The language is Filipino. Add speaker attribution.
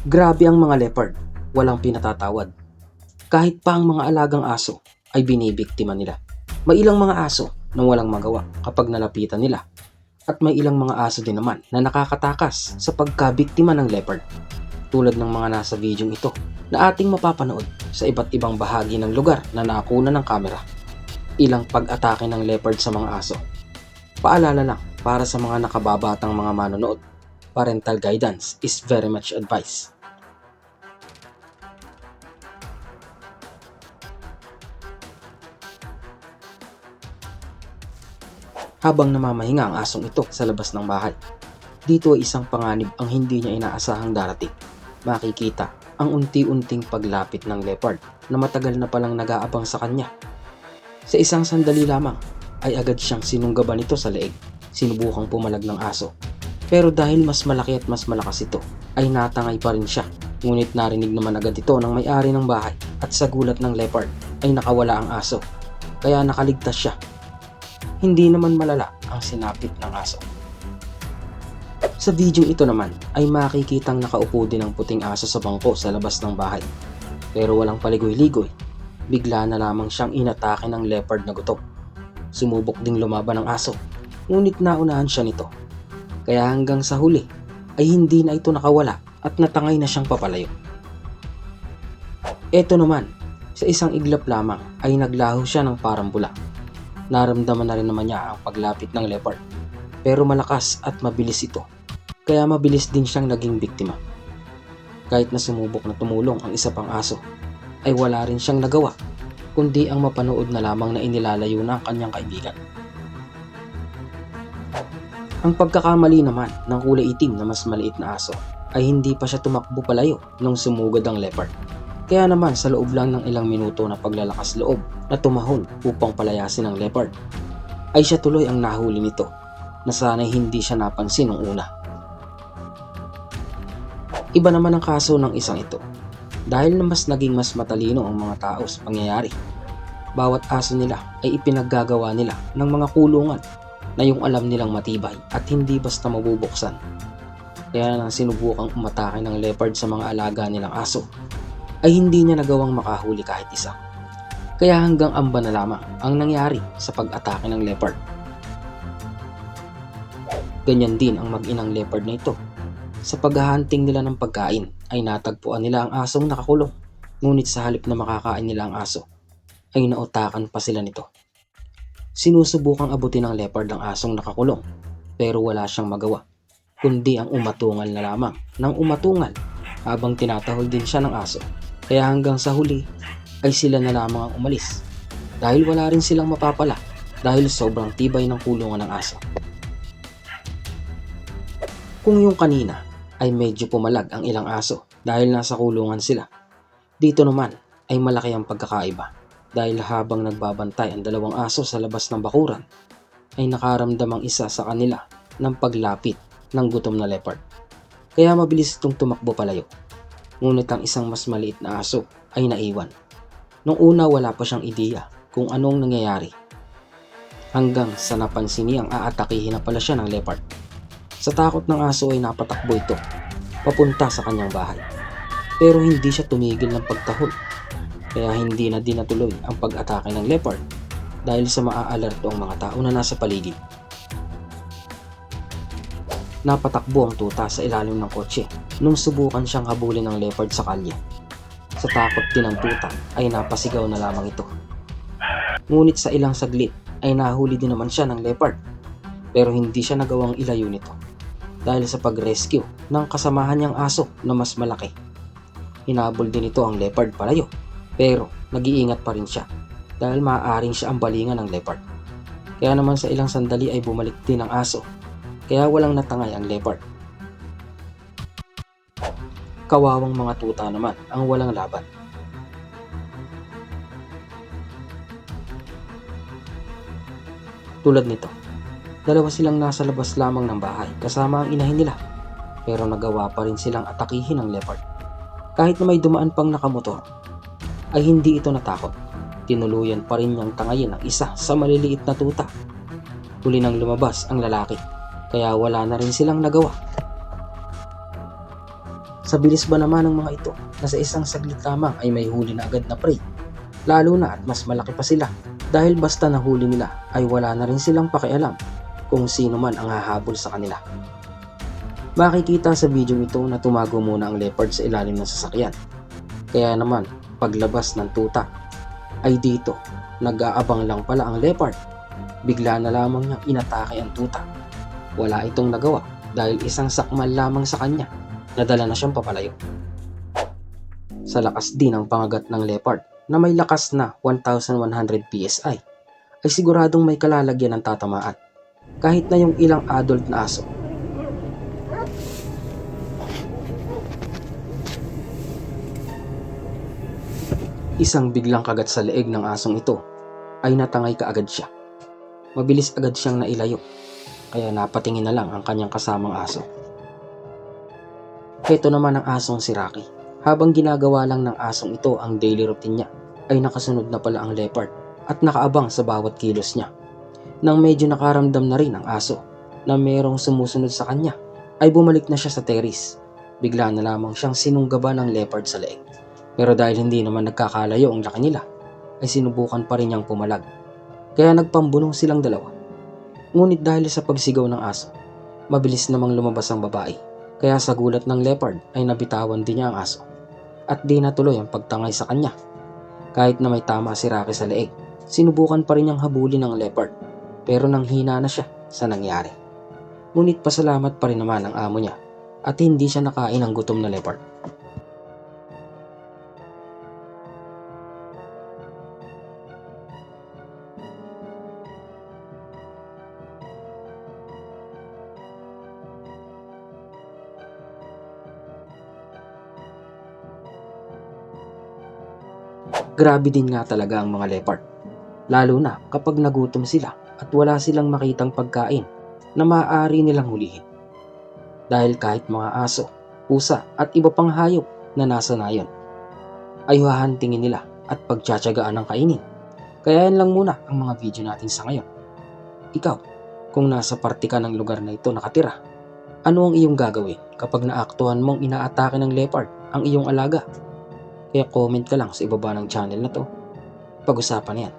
Speaker 1: Grabe ang mga leopard, walang pinatatawad. Kahit pa ang mga alagang aso ay binibiktima nila. May ilang mga aso na walang magawa kapag nalapitan nila. At may ilang mga aso din naman na nakakatakas sa pagkabiktima ng leopard. Tulad ng mga nasa video ito na ating mapapanood sa iba't ibang bahagi ng lugar na nakuna ng kamera. Ilang pag-atake ng leopard sa mga aso. Paalala lang para sa mga nakababatang mga manonood, parental guidance is very much advised. habang namamahinga ang asong ito sa labas ng bahay. Dito ay isang panganib ang hindi niya inaasahang darating. Makikita ang unti-unting paglapit ng leopard na matagal na palang nag-aabang sa kanya. Sa isang sandali lamang ay agad siyang sinunggaban nito sa leeg. Sinubukang pumalag ng aso. Pero dahil mas malaki at mas malakas ito, ay natangay pa rin siya. Ngunit narinig naman agad ito ng may-ari ng bahay at sa gulat ng leopard ay nakawala ang aso. Kaya nakaligtas siya hindi naman malala ang sinapit ng aso. Sa video ito naman ay makikitang nakaupo din ang puting aso sa bangko sa labas ng bahay. Pero walang paligoy-ligoy, bigla na lamang siyang inatake ng leopard na gutom. Sumubok ding lumaban ang aso, ngunit naunahan siya nito. Kaya hanggang sa huli ay hindi na ito nakawala at natangay na siyang papalayo. Ito naman, sa isang iglap lamang ay naglaho siya ng parang bula naramdaman na rin naman niya ang paglapit ng leopard. Pero malakas at mabilis ito, kaya mabilis din siyang naging biktima. Kahit na sumubok na tumulong ang isa pang aso, ay wala rin siyang nagawa, kundi ang mapanood na lamang na inilalayo na ang kanyang kaibigan. Ang pagkakamali naman ng kulay itim na mas maliit na aso ay hindi pa siya tumakbo palayo nung sumugod ang leopard. Kaya naman sa loob lang ng ilang minuto na paglalakas loob na tumahon upang palayasin ang leopard, ay siya tuloy ang nahuli nito na sana'y hindi siya napansin nung una. Iba naman ang kaso ng isang ito dahil na mas naging mas matalino ang mga tao sa pangyayari. Bawat aso nila ay ipinaggagawa nila ng mga kulungan na yung alam nilang matibay at hindi basta mabubuksan. Kaya nang sinubukang umatake ng leopard sa mga alaga nilang aso, ay hindi niya nagawang makahuli kahit isa. Kaya hanggang amba na lamang ang nangyari sa pag-atake ng leopard. Ganyan din ang mag-inang leopard na ito. Sa paghahunting nila ng pagkain ay natagpuan nila ang asong nakakulong. Ngunit sa halip na makakain nila ang aso, ay nautakan pa sila nito. Sinusubukang abutin ng leopard ang asong nakakulong pero wala siyang magawa kundi ang umatungal na lamang ng umatungal habang tinatahol din siya ng aso. Kaya hanggang sa huli ay sila na lamang ang umalis dahil wala rin silang mapapala dahil sobrang tibay ng kulungan ng aso. Kung yung kanina ay medyo pumalag ang ilang aso dahil nasa kulungan sila, dito naman ay malaki ang pagkakaiba dahil habang nagbabantay ang dalawang aso sa labas ng bakuran ay nakaramdam ang isa sa kanila ng paglapit ng gutom na leopard. Kaya mabilis itong tumakbo palayo. Ngunit ang isang mas maliit na aso ay naiwan. Nung una wala pa siyang ideya kung anong nangyayari. Hanggang sa napansin niyang aatakihin na pala siya ng leopard. Sa takot ng aso ay napatakbo ito papunta sa kanyang bahay. Pero hindi siya tumigil ng pagtahol. Kaya hindi na din natuloy ang pag-atake ng leopard dahil sa maaalerto ang mga tao na nasa paligid. Napatakbo ang tuta sa ilalim ng kotse nung subukan siyang habulin ng leopard sa kalye. Sa takot din ng tuta ay napasigaw na lamang ito. Ngunit sa ilang saglit ay nahuli din naman siya ng leopard pero hindi siya nagawang ilayo nito dahil sa pag-rescue ng kasamahan niyang aso na mas malaki. Hinabol din ito ang leopard palayo pero nag-iingat pa rin siya dahil maaaring siya ang balingan ng leopard. Kaya naman sa ilang sandali ay bumalik din ang aso kaya walang natangay ang leopard. Kawawang mga tuta naman ang walang laban. Tulad nito, dalawa silang nasa labas lamang ng bahay kasama ang inahin nila pero nagawa pa rin silang atakihin ng leopard. Kahit na may dumaan pang nakamotor, ay hindi ito natakot. Tinuluyan pa rin niyang tangayin ang isa sa maliliit na tuta. Huli nang lumabas ang lalaki kaya wala na rin silang nagawa. Sa bilis ba naman ng mga ito na sa isang saglit lamang ay may huli na agad na prey? Lalo na at mas malaki pa sila dahil basta nahuli nila ay wala na rin silang pakialam kung sino man ang hahabol sa kanila. Makikita sa video ito na tumago muna ang leopard sa ilalim ng sasakyan. Kaya naman, paglabas ng tuta, ay dito, nag-aabang lang pala ang leopard. Bigla na lamang niyang inatake ang tuta. Wala itong nagawa dahil isang sakmal lamang sa kanya, nadala na siyang papalayo. Sa lakas din ang pangagat ng leopard na may lakas na 1,100 PSI, ay siguradong may kalalagyan ng tatamaan. Kahit na yung ilang adult na aso Isang biglang kagat sa leeg ng asong ito ay natangay kaagad siya. Mabilis agad siyang nailayo, kaya napatingin na lang ang kanyang kasamang aso. Heto naman ang asong si Rocky. Habang ginagawa lang ng asong ito ang daily routine niya, ay nakasunod na pala ang leopard at nakaabang sa bawat kilos niya. Nang medyo nakaramdam na rin ang aso na merong sumusunod sa kanya, ay bumalik na siya sa terrace. Bigla na lamang siyang sinunggaba ng leopard sa leeg. Pero dahil hindi naman nagkakalayo ang laki nila, ay sinubukan pa rin niyang pumalag. Kaya nagpambunong silang dalawa. Ngunit dahil sa pagsigaw ng aso, mabilis namang lumabas ang babae. Kaya sa gulat ng leopard ay nabitawan din niya ang aso. At di natuloy ang pagtangay sa kanya. Kahit na may tama si Rocky sa leeg, sinubukan pa rin niyang habulin ng leopard. Pero nang hina na siya sa nangyari. Ngunit pasalamat pa rin naman ang amo niya at hindi siya nakain ng gutom na leopard. Grabe din nga talaga ang mga leopard. Lalo na kapag nagutom sila at wala silang makitang pagkain na maaari nilang hulihin. Dahil kahit mga aso, pusa at iba pang hayop na nasa nayon, ay hahantingin nila at pagtsatsagaan ng kainin. Kaya yan lang muna ang mga video natin sa ngayon. Ikaw, kung nasa parte ka ng lugar na ito nakatira, ano ang iyong gagawin kapag naaktuhan mong inaatake ng leopard ang iyong alaga? Kaya comment ka lang sa ibaba ng channel na to. Pag-usapan yan.